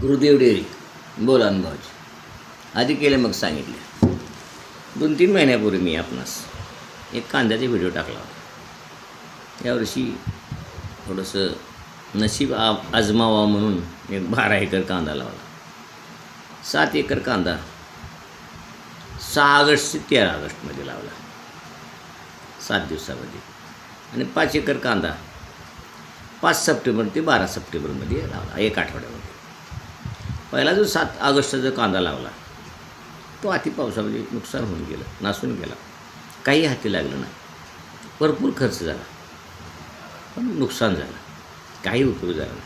Gurudev dairy बोला अनुभवाची आधी केले मग सांगितले. दोन तीन महिन्यापूर्वी मी आपणास एक कांद्याचा व्हिडिओ टाकला होता. यावर्षी थोडंसं नशीब आ आजमावा म्हणून एक बारा एकर कांदा लावला. सात एकर कांदा सहा ऑगस्ट ते तेरा ऑगस्टमध्ये लावला. सात दिवसामध्ये. आणि पाच एकर कांदा पाच सप्टेंबर ते बारा सप्टेंबरमध्ये लावला एक आठवड्यामध्ये. पहिला जो सात ऑगस्टचा कांदा लावला तो अति पावसामध्ये नुकसान होऊन गेलं नासून गेला. काही हाती लागलं नाही. भरपूर खर्च झाला. पण नुकसान झालं. काही उपयोग झाला नाही.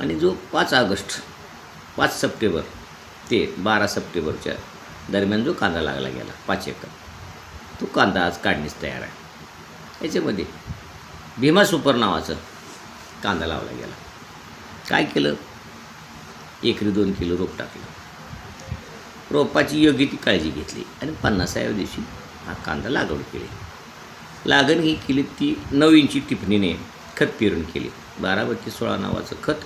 आणि जो पाच ऑगस्ट पाच सप्टेंबर ते बारा सप्टेंबरच्या दरम्यान जो कांदा लागला गेला पाच एकर तो कांदा आज काढणीस तयार आहे. याच्यामध्ये भीमा सुपर नावाचं कांदा लावला गेला. काय केलं? एकरी दोन किलो रोप टाकलं. रोपाची योग्य ती काळजी घेतली आणि पन्नासाव्या दिवशी हा कांदा लागवड केली. लागण ही केली ती नऊ इंची टिपणीने खत पेरून केली. बारा बत्तीस सोळा नावाचं खत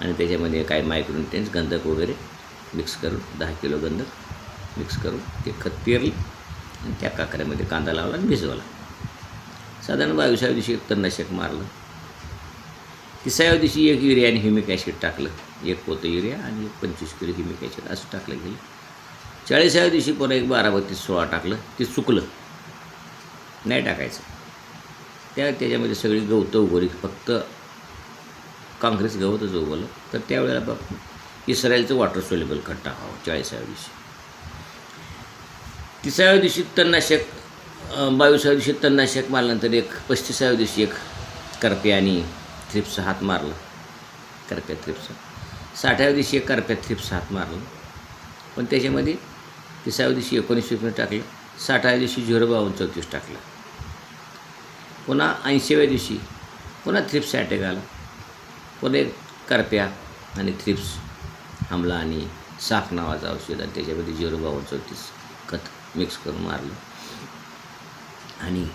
आणि त्याच्यामध्ये काय मायक्रोन्युट्रेन्स गंधक वगैरे मिक्स करून दहा किलो गंधक मिक्स करून ते खत पेरली आणि त्या काकऱ्यामध्ये कांदा लावला आणि भिजवला. साधारण बावीसाव्या दिवशी एक तणनाशक मारलं. तिसाव्या दिवशी एक युरिया आणि ह्युमिक ॲसिड टाकलं. एक पोतं युरिया आणि एक पंचवीस किलो ह्युमिक ॲसिड असं टाकलं गेलं. चाळीसाव्या दिवशी पुन्हा एक बारा बत्तीस सोळा टाकलं. ते चुकलं नाही टाकायचं. त्या त्याच्यामध्ये सगळी गवतं उगवली. फक्त काँग्रेस गवतच उगवलं. तर त्यावेळेला बाप इस्रायलचं वॉटर सोलेबल खत टाकावं चाळीसाव्या दिवशी. तिसाव्या दिवशी तणनाशक बावीसाव्या दिवशी तणनाशक मारल्यानंतर एक पस्तीसाव्या दिवशी एक करपे आणि थ्रिप्स हात मारला. करप्या थ्रिप्स. साठाव्या दिवशी एक करप्या थ्रिप्स हात मारलं. पण त्याच्यामध्ये तिसाव्या दिवशी एकोणीस रुपये टाकलं साठाव्या दिवशी झिरो बावन्न चौतीस टाकलं. पुन्हा ऐंशीव्या दिवशी पुन्हा थ्रिप्स अटॅक आला. पुन्हा एक करप्या आणि थ्रिप्स हमला आणि साफ नावाचं औषध आणि त्याच्यामध्ये झिरो बावन्न चौतीस खत मिक्स करून मारलं. आणि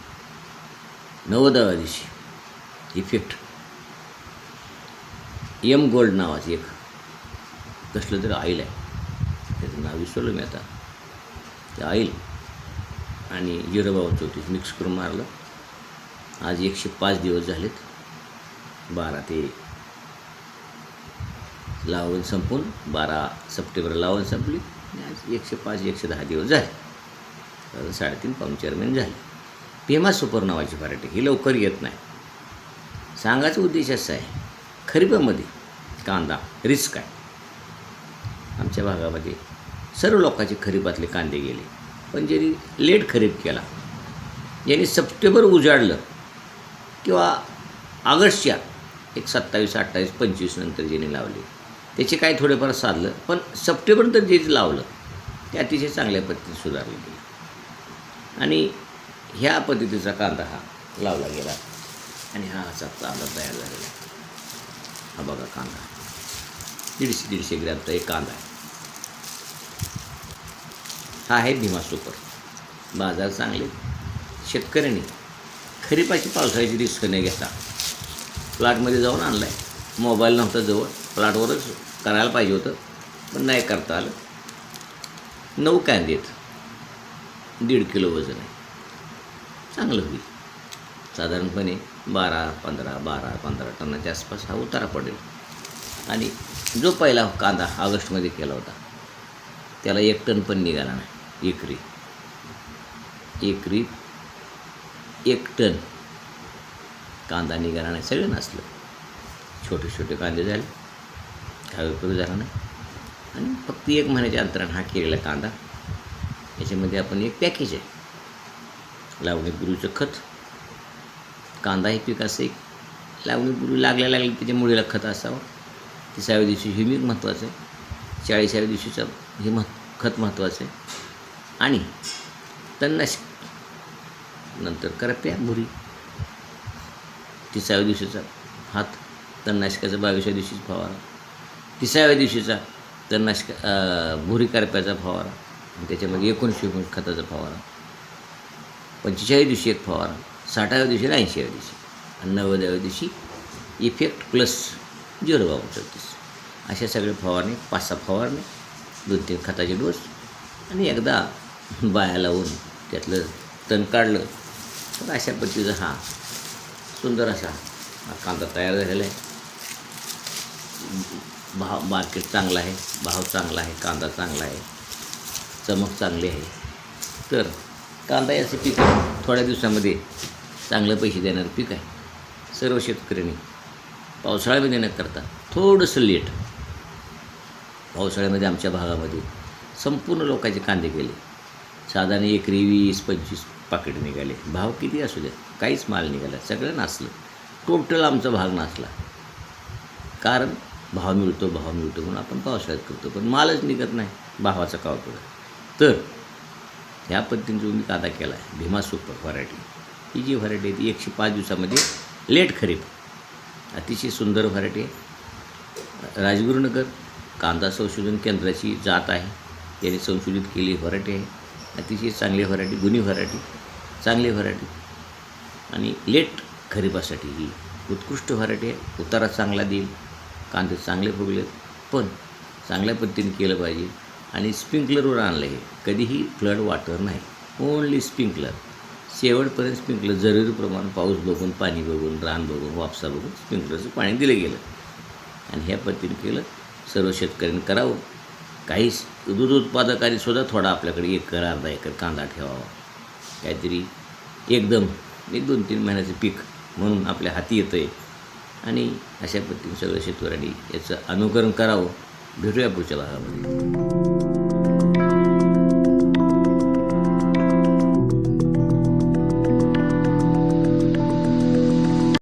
नव्वदाव्या दिवशी इफेक्ट एम गोल्ड नावाचं एक कसलं तरी ऑइल आहे. त्याचं नाव विसरलं मी आता. ते ऑइल आणि जिरं होती चौतीस मिक्स करून मारलं. आज एकशे पाच दिवस झालेत. बारा ते लावण संपून बारा सप्टेंबर लावण संपली. आणि आज एकशे पाच एकशे दहा दिवस झाले. साडेतीन पाऊण चार झाले. पेमा सुपर नावाची व्हरायटी ही लवकर येत नाही. सांगायचा उद्देश असा आहे. खरीपामध्ये कांदा रिस्क आहे. आमच्या भागामध्ये. सर्व लोकांचे खरीपातले कांदे गेले. पण ज्यांनी लेट खरीप केला ज्यांनी सप्टेंबर उजाडलं किंवा ऑगस्टच्या एक सत्तावीस अठ्ठावीस पंचवीस नंतर ज्यांनी लावले त्याचे काय थोडेफार साधलं पण सप्टेंबरनंतर जे लावलं ते अतिशय चांगल्या पद्धतीने सुधारलं गेलं. आणि ह्या पद्धतीचा कांदा हा लावला गेला. आणि हा असा कांदा तयार झालेला हा बघा कांदा. दीडशे दीडशे ग्रॅमचा एक कांदा आहे. हा आहे भीमा सुपर. बाजार चांगले. शेतकऱ्यांनी खरीपाची पावसाळ्याची रिस्क न घेता प्लॉटमध्ये जाऊन आणला आहे मोबाईल नव्हता जवळ. प्लॉटवरच करायला पाहिजे होतं पण नाही करता आलं. नऊ कांदेत दीड किलो वजन आहे. चांगलं होईल. साधारणपणे बारा पंधरा बारा पंधरा टनाच्या आसपास हा उतारा पडेल. आणि जो पहिला कांदा ऑगस्टमध्ये केला होता त्याला एक टन पण निघाला नाही. एकरी. एकरी एक टन कांदा निघाला नाही सगळं नसलं. छोटे छोटे कांदे झाले काय उपयोग झाला नाही. आणि फक्त एक महिन्याच्या अंतरानं हा केलेला कांदा याच्यामध्ये आपण एक पॅकेज आहे. लावणीपूर्वीचं खत. कांदा हे पीक असं एक लावणीपूर्वी लागल्या लागले त्याच्या मुळीला खत असावं. तिसाव्या दिवशी ह्युमिक महत्त्वाचं आहे. चाळीसाव्या दिवशीचं हे मह खत महत्त्वाचं आहे. आणि तणनाशक नंतर करप्या भुरी तिसाव्या दिवशीचा हात तणनाशकाचा बावीसव्या दिवशीच फवारा. तिसाव्या दिवशीचा तणनाशक भुरी करप्याचा फवारा. आणि त्याच्यामध्ये एकोणीसशे एकोणीस खताचा फवारा. पंचेचाळीस दिवशी एक फवारा. साठाव्या दिवशी आणि ऐंशीव्या दिवशी. आणि नव्वदाव्या दिवशी इफेक्ट प्लस झिरो बाबा चौतीस अशा सगळे फवारणी पाच सहा फवारणी दोन तीन खताचे डोस. आणि एकदा बाया लावून त्यातलं तण काढलं. तर अशा पद्धतीचा हा सुंदर असा हा कांदा तयार झालेला आहे. भाव मार्केट चांगला आहे भाव चांगला आहे कांदा चांगला आहे चमक चांगली आहे. तर कांदा याचं असं पीक आहे थोड्या दिवसामध्ये चांगले पैसे देणारं पीक आहे. सर्व शेतकऱ्यांनी पावसाळ्यामध्ये न करता थोडंसं लेट पावसाळ्यामध्ये आमच्या भागामध्ये संपूर्ण लोकांचे कांदे गेले. साधारण एकरी वीस पंचवीस पाकिट निघाले. भाव किती असू द्या काहीच माल निघाला. सगळं नाचलं. टोटल आमचा भाग नाचला. कारण भाव मिळतो भाव मिळतो म्हणून आपण पावसाळ्यात करतो. पण मालच निघत नाही. भावाचा काव तर ह्या पद्धतीने जो मी कादा केला आहे भीमा सुपर व्हरायटी. ही जी व्हरायटी आहे ती एकशे पाच दिवसामध्ये लेट खरीप. अतिशय सुंदर व्हरायटी आहे. राजगुरुनगर कांदा संशोधन केंद्राची जात आहे. त्याने संशोधित केलेली व्हरायटी आहे. अतिशय चांगली व्हरायटी गुन्ही व्हरायटी चांगली व्हरायटी. आणि लेट खरीपासाठी ही उत्कृष्ट व्हरायटी आहे. उतारा चांगला देईल कांदे चांगले फुगलेत पण चांगल्या पद्धतीने केलं पाहिजे. आणि स्प्रिंकलरवर आणलं हे कधीही फ्लड वाटर नाही. ओनली स्प्रिंकलर शेवटपर्यंत स्प्रिंकलर जरुरीप्रमाणे पाऊस बघून पाणी बघून रान बघून वापसा बघून स्प्रिंकलरचं पाणी दिलं गेलं. आणि ह्या पद्धतीने केलं सर्व शेतकऱ्यांनी करावं. काही दूध उत्पादकांनी सुद्धा थोडा आपल्याकडे एकर अर्धा एकर कांदा ठेवावा. काहीतरी एकदम एक दोन तीन महिन्याचं पीक म्हणून आपल्या हाती येतं आहे आणि अशा पद्धतीने सगळं शेतकऱ्यांनी याचं अनुकरण करावं. भेटूया पुढच्या भागामध्ये.